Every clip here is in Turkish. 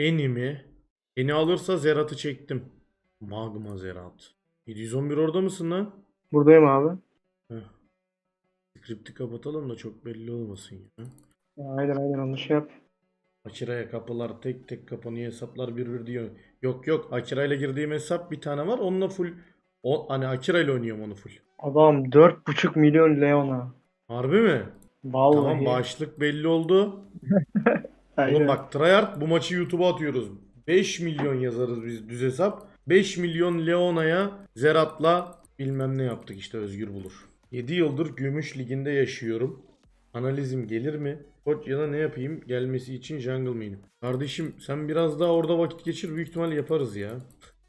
Eni mi? Eni alırsa Zerat'ı çektim. Magma Zerat. 711 orada mısın lan? Buradayım abi. Heh. Skripti kapatalım da çok belli olmasın ya. Aynen aynen onu şey yap. Akira'ya kapılar tek tek kapanıyor hesaplar bir bir diyor. Yok yok Akira ile girdiğim hesap bir tane var. Onunla full o hani Akira ile oynuyorum onu full. Adam 4,5 milyon Leona. Harbi mi? Vallahi. Tamam başlık belli oldu. Aynen. Oğlum bak tryhard bu maçı YouTube'a atıyoruz. 5 milyon yazarız biz düz hesap. 5 milyon Leona'ya Zerat'la bilmem ne yaptık işte Özgür bulur. 7 yıldır Gümüş Ligi'nde yaşıyorum. Analizim gelir mi? Koç ya da ne yapayım gelmesi için jungle main'im. Kardeşim sen biraz daha orada vakit geçir büyük ihtimal yaparız ya.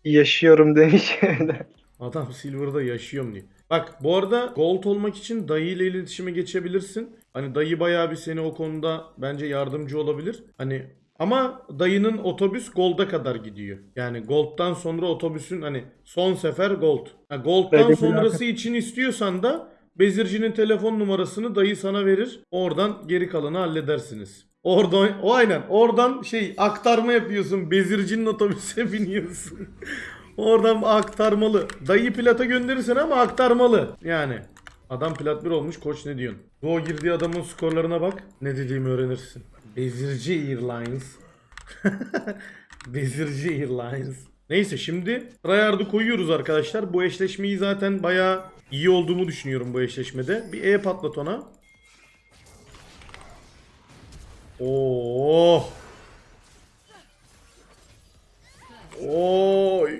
Yaşıyorum demiş. Adam Silver'da yaşıyorum diyor. Bak bu arada Gold olmak için dayı ile iletişime geçebilirsin. Hani dayı bayağı bir seni o konuda bence yardımcı olabilir. Hani ama dayının otobüs Gold'a kadar gidiyor. Yani Gold'dan sonra otobüsün hani son sefer Gold. Ha, Gold'dan bir sonrası için istiyorsan da Bezircinin telefon numarasını dayı sana verir. Oradan geri kalanı halledersiniz. Oradan o aynen oradan şey aktarma yapıyorsun. Bezircinin otobüse biniyorsun. Oradan aktarmalı. Dayı plata gönderirsen ama aktarmalı. Yani. Adam plat 1 olmuş koç ne diyorsun? Doğu girdiği adamın skorlarına bak. Ne dediğimi öğrenirsin. Bezirci Airlines. Bezirci Airlines. Neyse şimdi tryhard'ı koyuyoruz arkadaşlar. Bu eşleşmeyi zaten bayağı iyi olduğumu düşünüyorum bu eşleşmede. Bir E patlat ona. Oh. Oy.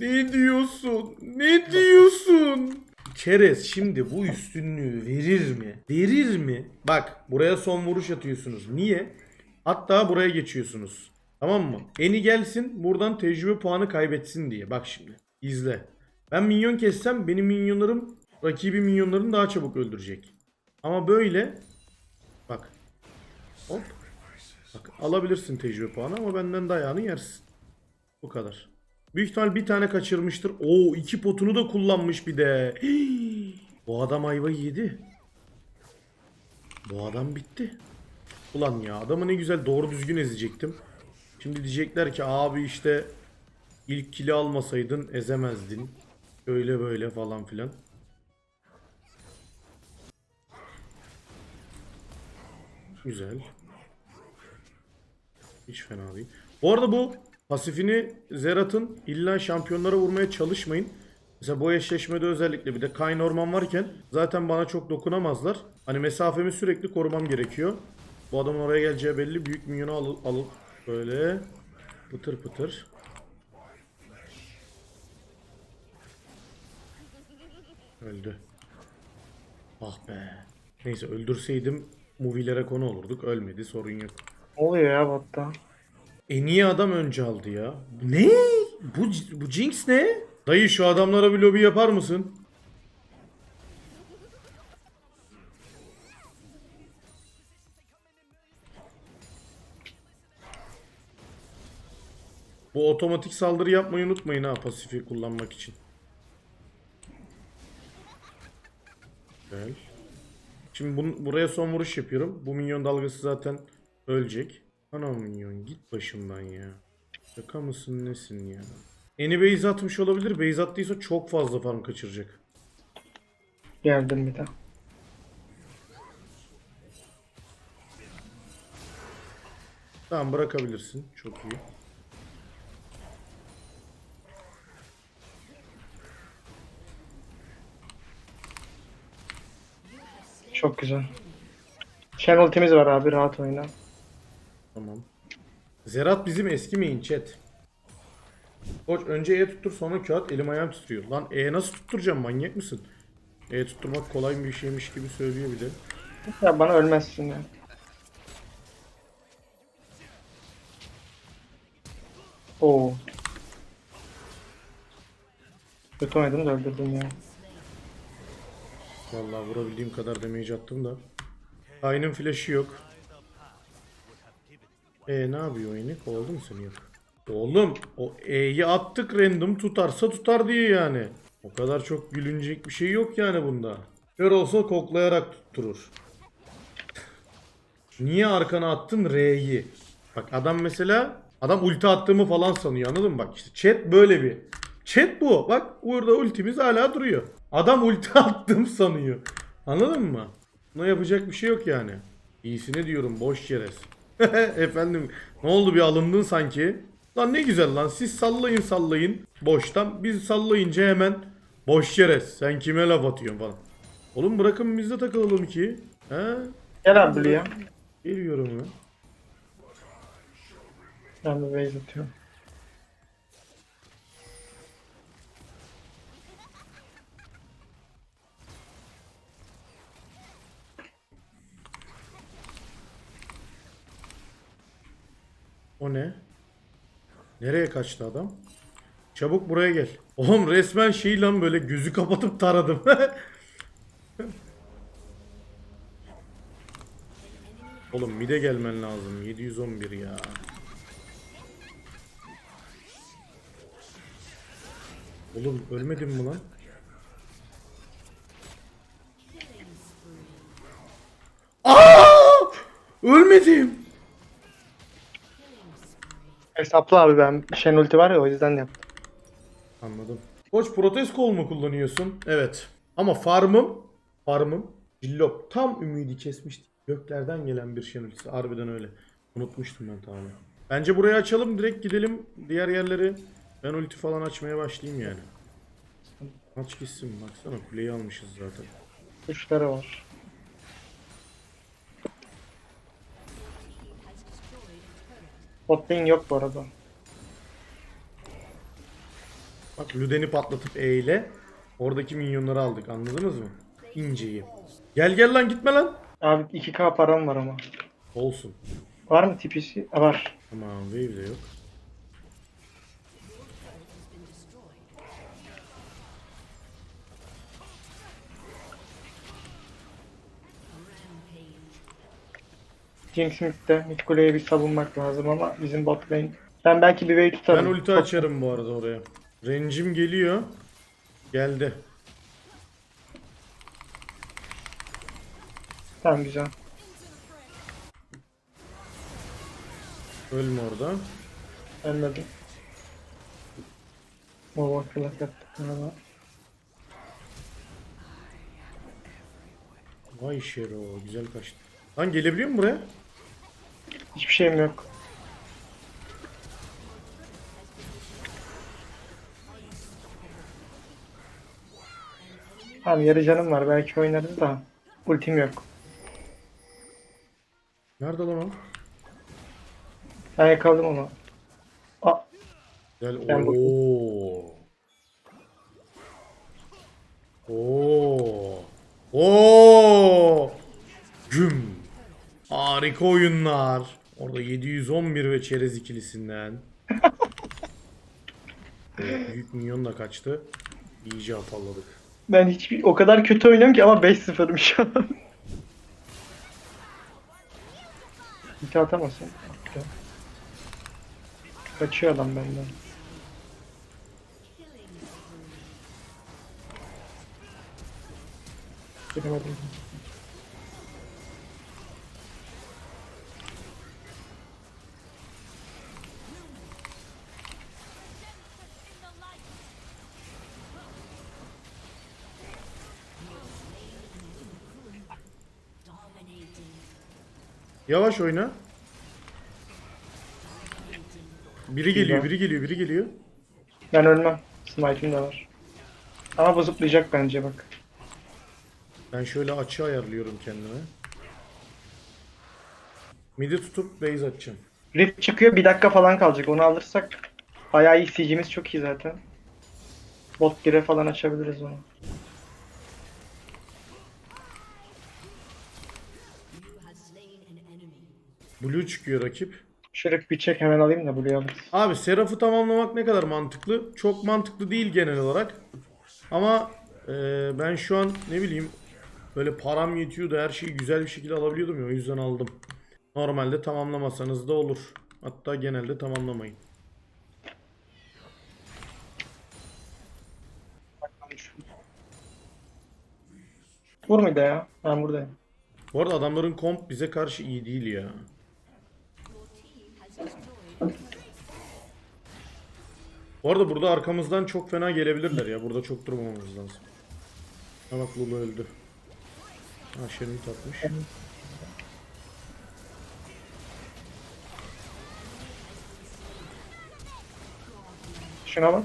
Ne diyorsun? Ne diyorsun? Çerez şimdi bu üstünlüğü verir mi? Verir mi? Bak buraya son vuruş atıyorsunuz. Niye? Hatta buraya geçiyorsunuz. Tamam mı? Eni gelsin buradan tecrübe puanı kaybetsin diye. Bak şimdi. izle. Ben minyon kessem benim minyonlarım rakibi minyonlarını daha çabuk öldürecek. Ama böyle bak. Hop. Bak alabilirsin tecrübe puanı ama benden dayağını yersin. Bu kadar. Büyük ihtimal bir tane kaçırmıştır. Oo iki potunu da kullanmış bir de. Bu adam ayvayı yedi. Bu adam bitti. Ulan ya adamı ne güzel doğru düzgün ezecektim. Şimdi diyecekler ki abi işte ilk kili almasaydın ezemezdin. Öyle böyle falan filan. Güzel. Hiç fena değil. Bu arada bu pasifini Zerat'ın illa şampiyonlara vurmaya çalışmayın. Mesela bu eşleşmede özellikle bir de Kayn Orman varken zaten bana çok dokunamazlar. Hani mesafemi sürekli korumam gerekiyor. Bu adamın oraya geleceği belli. Büyük minyonu alıp, alıp böyle pıtır pıtır. Öldü. Ah be. Neyse öldürseydim movilere konu olurduk. Ölmedi sorun yok. Oluyor ya botta? En iyi adam önce aldı ya. Ne? Bu, bu Jinx ne? Dayı şu adamlara bir lobi yapar mısın? Bu otomatik saldırı yapmayı unutmayın ha pasifi kullanmak için. Güzel. Şimdi bunu, buraya son vuruş yapıyorum. Bu minyon dalgası zaten ölecek. Ana minyon git başımdan ya. Şaka mısın nesin ya? Eni base atmış olabilir. Base attıysa çok fazla farm kaçıracak. Geldim bir daha. Tamam bırakabilirsin. Çok iyi. Çok güzel. Shen ultimiz var abi rahat oyna. Zerat bizim eski main chat. Koç önce E tuttur sonra at elim ayağım titriyor. Lan E nasıl tutturacağım manyak mısın? E tutturmak kolay bir şeymiş gibi söylüyor bir de. Ya bana ölmezsin ya. Oo. Kötü oynadım da öldürdüm ya. Vallahi vurabildiğim kadar damage attım da. Kayn'ın flash'ı yok. E ne yapıyor oyunu? Kovaladı mı seni yok? Oğlum o E'yi attık random tutarsa tutar diye yani. O kadar çok gülünecek bir şey yok yani bunda. Kör olsa koklayarak tutturur. Niye arkana attın R'yi? Bak adam mesela Adam ulti attığımı falan sanıyor anladın mı? Bak işte chat böyle bir. Chat bu. Bak burada ultimiz hala duruyor. Adam ulti attım sanıyor. Anladın mı? Buna yapacak bir şey yok yani. İyisini diyorum boş çerez. Efendim ne oldu bir alındın sanki? Lan ne güzel lan siz sallayın sallayın boştan. Biz sallayınca hemen boş çerez. Sen kime laf atıyorsun falan. Oğlum bırakın biz de takılalım ki. He? Gel abi buraya. Geliyorum ya. Ben de base atıyorum. O ne? Nereye kaçtı adam? Çabuk buraya gel. Oğlum resmen şey lan böyle gözü kapatıp taradım. Oğlum mide gelmen lazım. 711 ya. Oğlum ölmedin mi lan? Aa! Ölmedim. Hesaplı abi ben. Shen ulti var ya o yüzden yaptım. Anladım. Koç protez kol mu kullanıyorsun? Evet. Ama farmım, farmım cillop. Tam ümidi kesmişti. Göklerden gelen bir şey ultisi. Harbiden öyle. Unutmuştum ben tamamen. Bence burayı açalım direkt gidelim diğer yerleri. Ben ulti falan açmaya başlayayım yani. Aç gitsin baksana kuleyi almışız zaten. Kuşları var. Bot lane yok bu arada. Bak Luden'i patlatıp E ile oradaki minyonları aldık anladınız mı? İnceyi. Gel gel lan gitme lan. Abi 2k param var ama. Olsun. Var mı? Ha, Var. Tamam wave de yok. Jinx midde. Mid kuleye bir savunmak lazım ama bizim bot lane. Ben belki bir wave tutarım. Ben ulti açarım bu arada oraya. Rencim geliyor. Geldi. Tamam güzel. Ölme orada. Anladım. O vakıla kattık ama. Vay Şero güzel kaçtı. Lan gelebiliyor mu buraya? Hiçbir şeyim yok. Tamam yarı canım var belki oynarız da. Ultim yok. Nerede lan o? Ben yakaladım onu. Aa, Gel. Ben Oo. Oo. Oo. Güm. Harika oyunlar. Orada 711 ve çerez ikilisinden. Evet, büyük minyon da kaçtı. İyice afalladık. ben hiçbir o kadar kötü oynuyorum ki ama 5-0'ım şu an. Ulti atamasın. Attı. Kaçıyor adam benden. Giremedim. Yavaş oyna. Biri geliyor, biri geliyor, biri geliyor. Ben ölmem. Smite'im de var. Ama bu zıplayacak bence bak. Ben şöyle açı ayarlıyorum kendime. Midi tutup base atacağım. Rift çıkıyor bir dakika falan kalacak. Onu alırsak bayağı iyi siege'imiz çok iyi zaten. Bot 1'e falan açabiliriz onu. Blue çıkıyor rakip. Şuraya bir çek hemen alayım da buraya alırız. Abi Seraph'ı tamamlamak ne kadar mantıklı? Çok mantıklı değil genel olarak. Ama e, ben şu an ne bileyim böyle param yetiyordu her şeyi güzel bir şekilde alabiliyordum ya o yüzden aldım. Normalde tamamlamasanız da olur. Hatta genelde tamamlamayın. Vur mu da ya? Ben buradayım. Bu arada adamların komp bize karşı iyi değil ya. Bu arada burada arkamızdan çok fena gelebilirler ya. Burada çok durmamamız lazım. Ha bak Lulu öldü. Ha Şenit atmış. Şuna bak.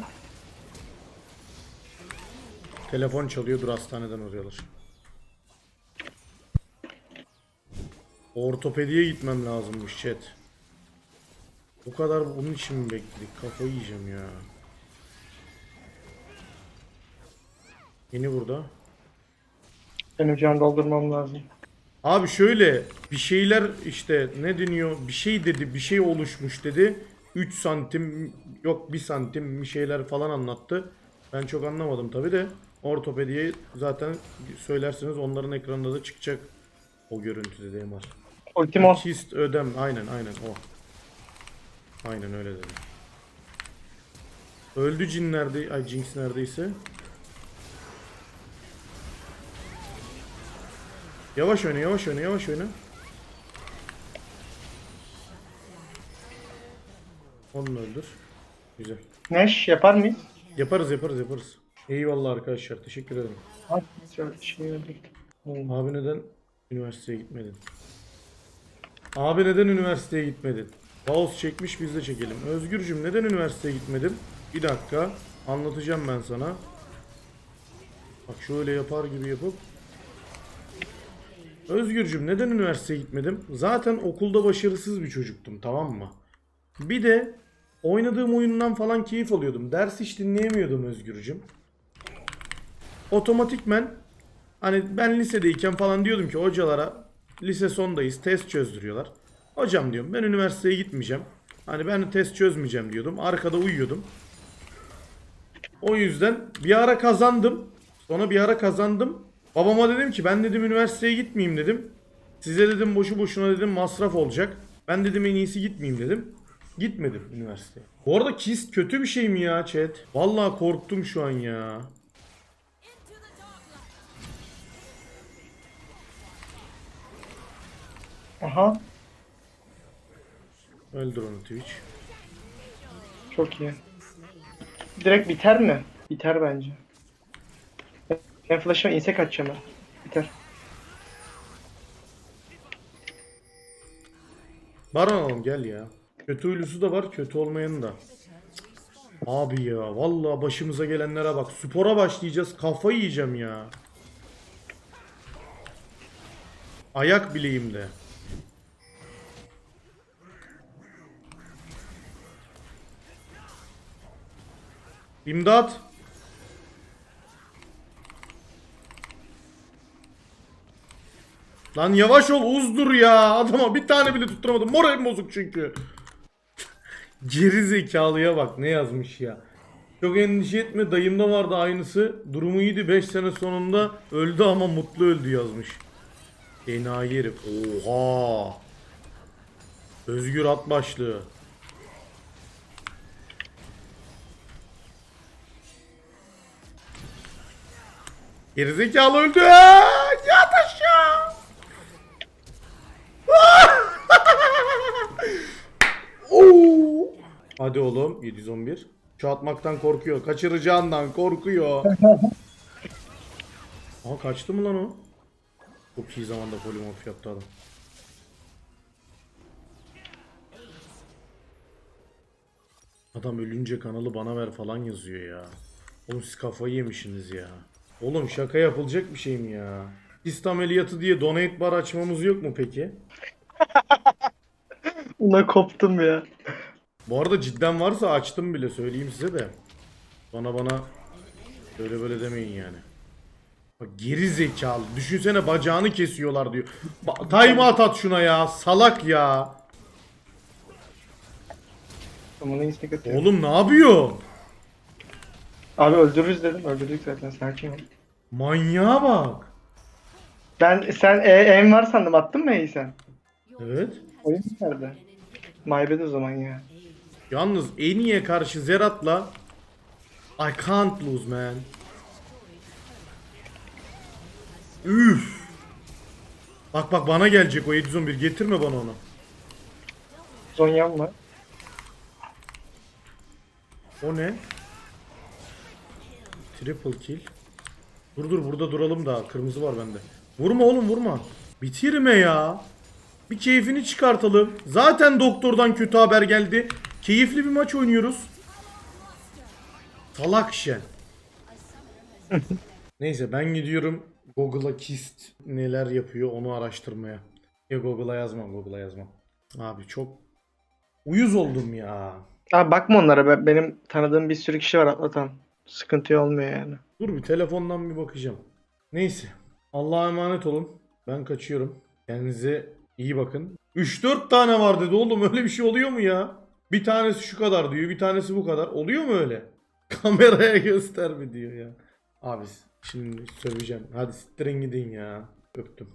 Telefon çalıyor dur hastaneden arıyorlar. Ortopediye gitmem lazımmış chat. Bu kadar bunun için mi bekledik? Kafayı yiyeceğim ya. Yeni burada. Benim can doldurmam lazım. Abi şöyle bir şeyler işte ne deniyor bir şey dedi bir şey oluşmuş dedi 3 santim yok 1 santim bir şeyler falan anlattı. Ben çok anlamadım tabi de ortopediye zaten söylerseniz onların ekranında da çıkacak o görüntüde de MR. Ultimon. Kist ödem aynen aynen o. Aynen öyle dedi. Öldü cin nerede ay Jinx neredeyse. Yavaş oyna yavaş oyna yavaş oyna. Onu öldür. Güzel. Neş yapar mıyız? Yaparız yaparız yaparız. Eyvallah arkadaşlar teşekkür ederim. Şöyle şey. Abi neden üniversiteye gitmedin? Abi neden üniversiteye gitmedin? Kaos çekmiş biz de çekelim. Özgürcüm neden üniversiteye gitmedin? Bir dakika anlatacağım ben sana. Bak şöyle yapar gibi yapıp. Özgürcüm neden üniversiteye gitmedim? Zaten okulda başarısız bir çocuktum tamam mı? Bir de oynadığım oyundan falan keyif alıyordum. Ders hiç dinleyemiyordum Özgürcüm. Otomatikmen Hani ben lisedeyken falan diyordum ki hocalara lise sondayız test çözdürüyorlar. Hocam diyorum ben üniversiteye gitmeyeceğim. Hani ben test çözmeyeceğim diyordum. Arkada uyuyordum. O yüzden bir ara kazandım. Sonra bir ara kazandım. Babama dedim ki ben dedim üniversiteye gitmeyeyim dedim. Size dedim boşu boşuna dedim masraf olacak. Ben dedim en iyisi gitmeyeyim dedim. Gitmedim üniversiteye. Bu arada kist kötü bir şey mi ya chat? Vallahi korktum şu an ya. Aha. Öldür onu Twitch. Çok iyi. Direkt biter mi? Biter bence. Ben flash'a insek atacağım ben. Biter. Baron alalım gel ya. Kötü huylusu da var, kötü olmayanı da. Abi ya vallahi başımıza gelenlere bak. Spora başlayacağız. Kafayı yiyeceğim ya. Ayak bileğimde. İmdat. Lan yavaş ol uzdur ya. Adama bir tane bile tutturamadım. Moralim bozuk çünkü. Geri zekalıya bak ne yazmış ya. Çok endişe etme dayımda vardı aynısı. Durumu iyiydi 5 sene sonunda öldü ama mutlu öldü yazmış. Enayi herif. Oha. Özgür at başlığı. Gerizekalı öldü. Yat aşağı. Oo. Hadi oğlum 711. Şu atmaktan korkuyor. Kaçıracağından korkuyor. Aa kaçtı mı lan o? Çok iyi zamanda polimorf yaptı adam. Adam ölünce kanalı bana ver falan yazıyor ya. Oğlum siz kafayı yemişsiniz ya. Oğlum şaka yapılacak bir şey mi ya? Kist ameliyatı diye donate bar açmamız yok mu peki? Buna koptum ya. Bu arada cidden varsa açtım bile söyleyeyim size de. Bana bana öyle böyle demeyin yani. Bak geri zekalı. Düşünsene bacağını kesiyorlar diyor. Ba- Timeout at şuna ya. Salak ya. Oğlum ne yapıyor? Abi öldürürüz dedim. Öldürdük zaten. Sakin ol. Manyağa bak. Ben sen e, em var sandım. Attın mı E'yi sen? Evet. Oyun nerede? My bad o zaman ya. Yalnız Eni'ye karşı Zerat'la I can't lose man. Üf. Bak bak bana gelecek o 711 getirme bana onu. Zonya'm var. O ne? Triple kill. Dur dur burada duralım da kırmızı var bende. Vurma oğlum vurma. Bitirme ya. Bir keyfini çıkartalım. Zaten doktordan kötü haber geldi. Keyifli bir maç oynuyoruz. Salak şen. Neyse ben gidiyorum Google'a kist neler yapıyor onu araştırmaya. Ya Google'a yazmam Google'a yazmam. Abi çok uyuz oldum ya. Abi bakma onlara. be- Benim tanıdığım bir sürü kişi var atlatan. Sıkıntı olmuyor yani. Dur bir telefondan bir bakacağım. Neyse. Allah'a emanet olun. Ben kaçıyorum. Kendinize iyi bakın. 3-4 tane var dedi oğlum öyle bir şey oluyor mu ya? Bir tanesi şu kadar diyor bir tanesi bu kadar. Oluyor mu öyle? Kameraya göster mi diyor ya. Abi şimdi söveceğim. Hadi sittirin gidin ya. Öptüm.